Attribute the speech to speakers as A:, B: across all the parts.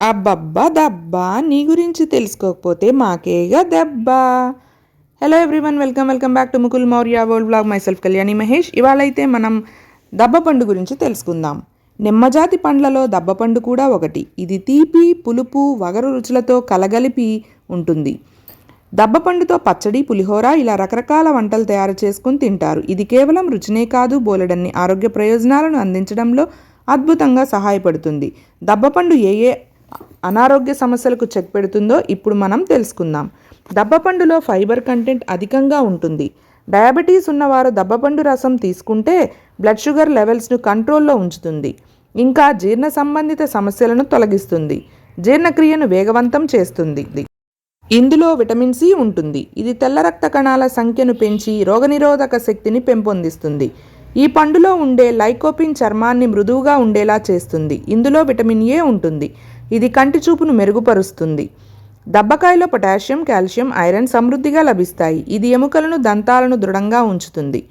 A: అబ్బబ్బా దబ్బా నీ గురించి తెలుసుకోకపోతే మాకేగా దెబ్బ. Hello everyone welcome welcome back to Mukul Maurya world blog myself Kalyani Mahesh ఇవాళ అయితే మనం దబ్బ పండు గురించి తెలుసుకుందాం. నిమ్మజాతి పండ్లలో దబ్బ పండు కూడా ఒకటి. ఇది తీపి పులుపు వగరు రుచులతో కలగలిపి ఉంటుంది. దబ్బపండుతో పచ్చడి పులిహోర ఇలా రకరకాల వంటలు తయారు చేసుకుని తింటారు. ఇది కేవలం రుచినే కాదు బోలెడన్ని ఆరోగ్య ప్రయోజనాలను అందించడంలో అద్భుతంగా సహాయపడుతుంది. దబ్బపండు ఏ ఏ అనారోగ్య సమస్యలకు చెక్ పెడుతుందో ఇప్పుడు మనం తెలుసుకుందాం. దబ్బపండులో ఫైబర్ కంటెంట్ అధికంగా ఉంటుంది. డయాబెటీస్ ఉన్నవారు దబ్బపండు రసం తీసుకుంటే బ్లడ్ షుగర్ లెవెల్స్ను కంట్రోల్లో ఉంచుతుంది. ఇంకా జీర్ణ సంబంధిత సమస్యలను తొలగిస్తుంది. జీర్ణక్రియను వేగవంతం చేస్తుంది. ఇందులో విటమిన్ సి ఉంటుంది. ఇది తెల్ల రక్త కణాల సంఖ్యను పెంచి రోగనిరోధక శక్తిని పెంపొందిస్తుంది. ఈ పండులో ఉండే లైకోపిన్ చర్మాన్ని మృదువుగా ఉండేలా చేస్తుంది. ఇందులో విటమిన్ ఏ ఉంటుంది. ఇది కంటి చూపును మెరుగుపరుస్తుంది. దబ్బకాయలో పొటాషియం కాల్షియం ఐరన్ సమృద్ధిగా లభిస్తాయి. ఇది ఎముకలను దంతాలను దృఢంగా ఉంచుతుంది.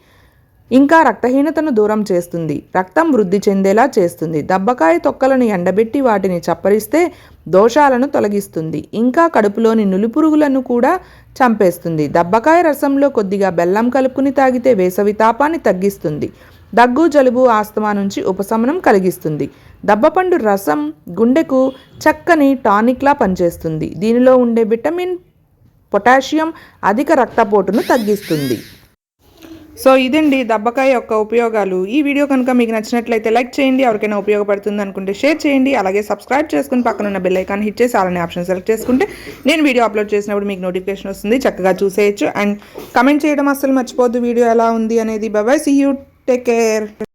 A: ఇంకా రక్తహీనతను దూరం చేస్తుంది. రక్తం వృద్ధి చెందేలా చేస్తుంది. దబ్బకాయ తొక్కలను ఎండబెట్టి వాటిని చప్పరిస్తే దోషాలను తొలగిస్తుంది. ఇంకా కడుపులోని నులిపురుగులను కూడా చంపేస్తుంది. దబ్బకాయ రసంలో కొద్దిగా బెల్లం కలుపుకుని తాగితే వేసవి తాపాన్ని తగ్గిస్తుంది. దగ్గు జలుబు ఆస్తమా నుంచి ఉపశమనం కలిగిస్తుంది. దబ్బపండు రసం గుండెకు చక్కని టానిక్లా పనిచేస్తుంది. దీనిలో ఉండే విటమిన్ పొటాషియం అధిక రక్తపోటును తగ్గిస్తుంది. సో ఇదండి దబ్బకాయ యొక్క ఉపయోగాలు. ఈ వీడియో కనుక మీకు నచ్చినట్లయితే లైక్ చేయండి. ఎవరికైనా ఉపయోగపడుతుంది అనుకుంటే షేర్ చేయండి. అలాగే సబ్స్క్రైబ్ చేసుకుని పక్కన ఉన్న బెల్ ఐకాన్ హిట్ చేసి అలానే ఆప్షన్ సెలెక్ట్ చేసుకుంటే నేను వీడియో అప్లోడ్ చేసినప్పుడు మీకు నోటిఫికేషన్ వస్తుంది. చక్కగా చూసేయచ్చు. అండ్ కమెంట్ చేయడం అస్సలు మర్చిపోద్దు వీడియో ఎలా ఉంది అనేది. బాబాయ్ సీ యూ. Take care.